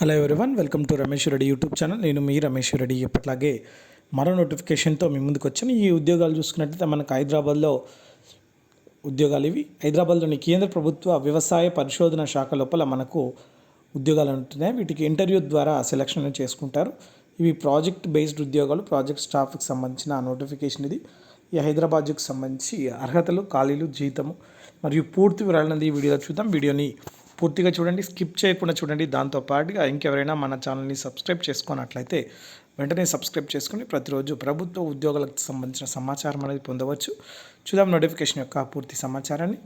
Hello everyone welcome to Ramesh Reddy YouTube channel నేను మీ రమేష్ రెడ్డి ఎప్పట్లాగే మరో నోటిఫికేషన్తో మీ ముందుకు వచ్చాను. ఈ ఉద్యోగాలు చూసుకున్నట్లయితే మనకు హైదరాబాద్లో ఉద్యోగాలు ఇవి. హైదరాబాద్లోని కేంద్ర ప్రభుత్వ వ్యవసాయ పరిశోధన శాఖ లోపల మనకు ఉద్యోగాలు ఉంటున్నాయి. వీటికి ఇంటర్వ్యూ ద్వారా సెలక్షన్ చేసుకుంటారు. ఇవి ప్రాజెక్ట్ బేస్డ్ ఉద్యోగాలు. ప్రాజెక్ట్ స్టాఫ్కి సంబంధించిన నోటిఫికేషన్ ఇది. ఈ హైదరాబాద్కి సంబంధించి అర్హతలు ఖాళీలు జీతము మరియు పూర్తి వివరాలను ఈ వీడియోలో చూద్దాం. వీడియోని పూర్తిగా చూడండి స్కిప్ చేయకుండా చూడండి. దాంతోపాటుగా ఇంకెవరైనా మన ఛానల్ని సబ్స్క్రైబ్ చేసుకున్నట్లయితే వెంటనే సబ్స్క్రైబ్ చేసుకుని ప్రతిరోజు ప్రభుత్వ ఉద్యోగాలకు సంబంధించిన సమాచారం అనేది పొందవచ్చు. చూద్దాం నోటిఫికేషన్ యొక్క పూర్తి సమాచారాన్ని.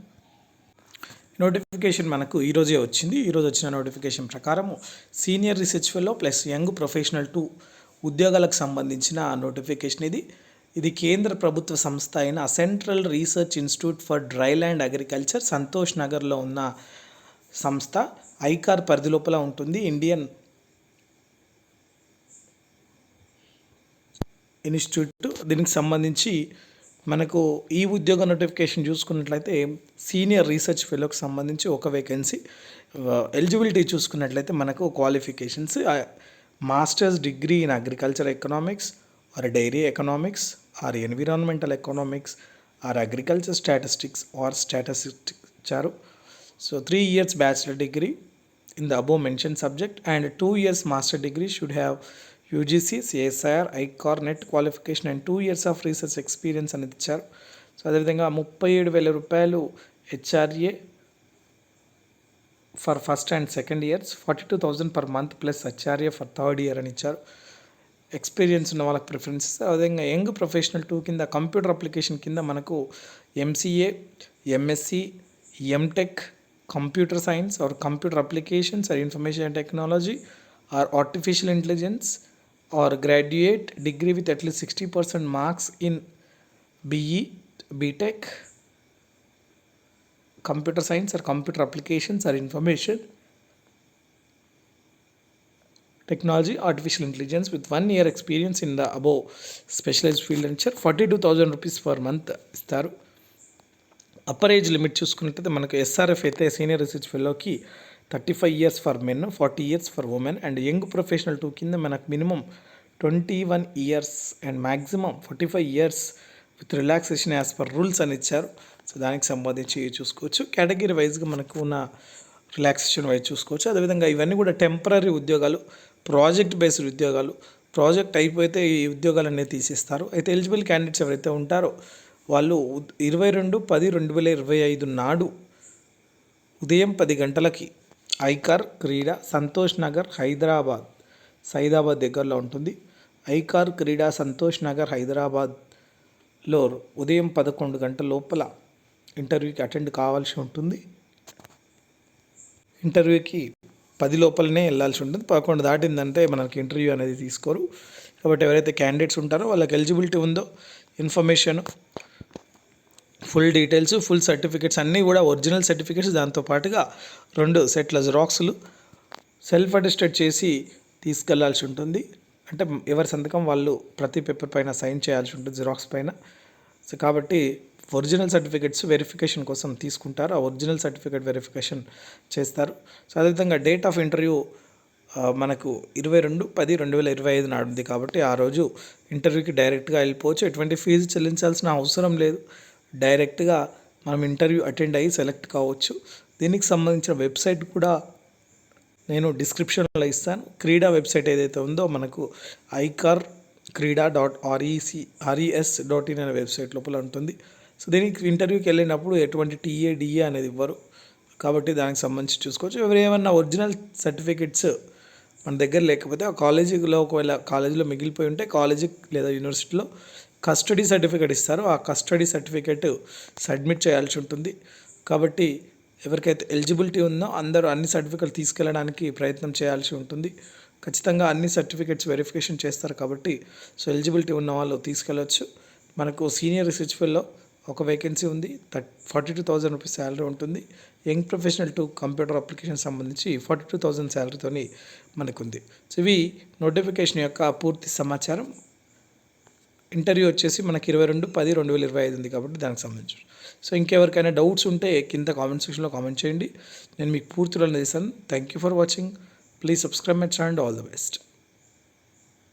నోటిఫికేషన్ మనకు ఈరోజే వచ్చింది. ఈరోజు వచ్చిన నోటిఫికేషన్ ప్రకారము senior research fellow plus young professional two ఉద్యోగాలకు సంబంధించిన నోటిఫికేషన్ ఇది. ఇది కేంద్ర ప్రభుత్వ సంస్థ అయిన central research institute for dryland agriculture Santosh నగర్లో ఉన్న సంస్థ ఐకార్ పరిధి లోపల ఉంటుంది. ఇండియన్ ఇన్స్టిట్యూట్ దీనికి సంబంధించి మనకు ఈ ఉద్యోగ నోటిఫికేషన్ చూసుకున్నట్లయితే సీనియర్ రీసెర్చ్ ఫెలోకి సంబంధించి ఒక వేకెన్సీ ఎలిజిబిలిటీ చూసుకున్నట్లయితే మనకు qualifications masters degree in agriculture economics or dairy economics or environmental economics or agriculture statistics or statistics ఇచ్చారు so three years bachelor degree in the above mention subject and two years master degree should have UGC CSIR ICAR NET qualification and two years of research experience అనేది ఇచ్చారు. So అదేవిధంగా ముప్పై ఏడు వేల రూపాయలు HRA for first and second years forty two thousand per month plus HRA for third year అని ఇచ్చారు. Experience ఉన్న వాళ్ళకి ప్రిఫరెన్సెస్ అదేవిధంగా యంగ్ ప్రొఫెషనల్ టూ కింద కంప్యూటర్ అప్లికేషన్ కింద మనకు MCA MSc MTech computer science or computer applications or information technology or artificial intelligence or graduate degree with at least sixty percent marks in BE BTech computer science or computer applications or information technology artificial intelligence with one year experience in the above specialised field అని ఇచ్చారు forty two thousand rupees per month ఇస్తారు upper age limit చూసుకున్నట్లయితే మనకు SRF అయితే senior research ఫెలోకి thirty five years for men forty years for women and young professional two కింద మనకు minimum twenty one years and maximum forty five years with relaxation as per rules అని ఇచ్చారు. So దానికి సంబంధించి చూసుకోవచ్చు. Category వైజ్గా మనకు ఉన్న రిలాక్సేషన్ వైజ్ చూసుకోవచ్చు. అదేవిధంగా ఇవన్నీ కూడా టెంపరీ ఉద్యోగాలు ప్రాజెక్ట్ బేస్డ్ ఉద్యోగాలు. ప్రాజెక్ట్ అయిపోతే ఈ ఉద్యోగాలన్నీ తీసేస్తారు. అయితే ఎలిజిబుల్ క్యాండిడేట్స్ ఎవరైతే ఉంటారో వాళ్ళు ఇరవై రెండు పది రెండు వేల ఇరవై ఐదు నాడు ఉదయం పది గంటలకి ఐకార్ క్రీడా సంతోష్ నగర్ హైదరాబాద్ సైదాబాద్ దగ్గరలో ఉంటుంది. ఐకార్ క్రీడా సంతోష్ నగర్ హైదరాబాద్లో ఉదయం పదకొండు గంటల లోపల ఇంటర్వ్యూకి అటెండ్ కావాల్సి ఉంటుంది. ఇంటర్వ్యూకి పది లోపలనే వెళ్ళాల్సి ఉంటుంది. పదకొండు దాటిందంటే మనకి ఇంటర్వ్యూ అనేది తీసుకోరు. కాబట్టి ఎవరైతే క్యాండిడేట్స్ ఉంటారో వాళ్ళకి ఎలిజిబిలిటీ ఉందో information full details full certificates అన్నీ కూడా ఒరిజినల్ సర్టిఫికేట్స్. దాంతో పాటుగా రెండు సెట్ల జిరాక్స్లు సెల్ఫ్ అటెస్టెడ్ చేసి తీసుకెళ్ళాల్సి ఉంటుంది. అంటే ఎవరి సంతకం వాళ్ళు ప్రతి పేపర్ పైన సైన్ చేయాల్సి ఉంటుంది జిరాక్స్ పైన. సో కాబట్టి ఒరిజినల్ సర్టిఫికేట్స్ వెరిఫికేషన్ కోసం తీసుకుంటారు. ఆ ఒరిజినల్ సర్టిఫికేట్ వెరిఫికేషన్ చేస్తారు. సో అదేవిధంగా డేట్ ఆఫ్ ఇంటర్వ్యూ మనకు ఇరవై రెండు పది రెండు వేల ఇరవై ఐదు నాడు ఉంది కాబట్టి ఆ రోజు ఇంటర్వ్యూకి డైరెక్ట్గా వెళ్ళిపోవచ్చు. ఎటువంటి ఫీజు చెల్లించాల్సిన అవసరం లేదు. డైరెక్ట్గా మనం ఇంటర్వ్యూ అటెండ్ అయ్యి సెలెక్ట్ కావచ్చు. దీనికి సంబంధించిన వెబ్సైట్ కూడా నేను డిస్క్రిప్షన్లో ఇస్తాను. క్రీడా వెబ్సైట్ ఏదైతే ఉందో మనకు ICAR CRIDA dot REC RES dot in అనే వెబ్సైట్ లోపల ఉంటుంది. సో దీనికి ఇంటర్వ్యూకి వెళ్ళినప్పుడు ఎటువంటి టీఏ డిఏ అనేది ఇవ్వరు. కాబట్టి దానికి సంబంధించి చూసుకోవచ్చు. ఎవరు ఏమన్నా ఒరిజినల్ సర్టిఫికెట్స్ మన దగ్గర లేకపోతే ఆ కాలేజీలో ఒకవేళ కాలేజీలో మిగిలిపోయి ఉంటే కాలేజీ లేదా యూనివర్సిటీలో కస్టడీ సర్టిఫికేట్ ఇస్తారు. ఆ కస్టడీ సర్టిఫికేట్ సబ్మిట్ చేయాల్సి ఉంటుంది. కాబట్టి ఎవరికైతే ఎలిజిబిలిటీ ఉందో అందరూ అన్ని సర్టిఫికేట్లు తీసుకెళ్ళడానికి ప్రయత్నం చేయాల్సి ఉంటుంది. ఖచ్చితంగా అన్ని సర్టిఫికేట్స్ వెరిఫికేషన్ చేస్తారు కాబట్టి సో ఎలిజిబిలిటీ ఉన్న వాళ్ళు తీసుకెళ్ళవచ్చు మనకు సీనియర్ రీసెర్చ్ ఫీల్డ్లో ఒక వేకెన్సీ ఉంది. Third forty two thousand rupees salary ఉంటుంది. Young professional two computer application సంబంధించి ఫార్టీ టూ థౌజండ్ శాలరీతో మనకుంది. సో ఇవి నోటిఫికేషన్ యొక్క పూర్తి సమాచారం. ఇంటర్వ్యూ వచ్చేసి మనకి ఇరవై రెండు పది రెండు వేల ఇరవై ఐదు ఉంది కాబట్టి దానికి సంబంధించి. సో ఇంకెవరికైనా డౌట్స్ ఉంటే కింద కామెంట్ సెక్షన్లో కామెంట్ చేయండి. నేను మీకు పూర్తిలో చేస్తాను thank you for watching please subscribe my channel all the best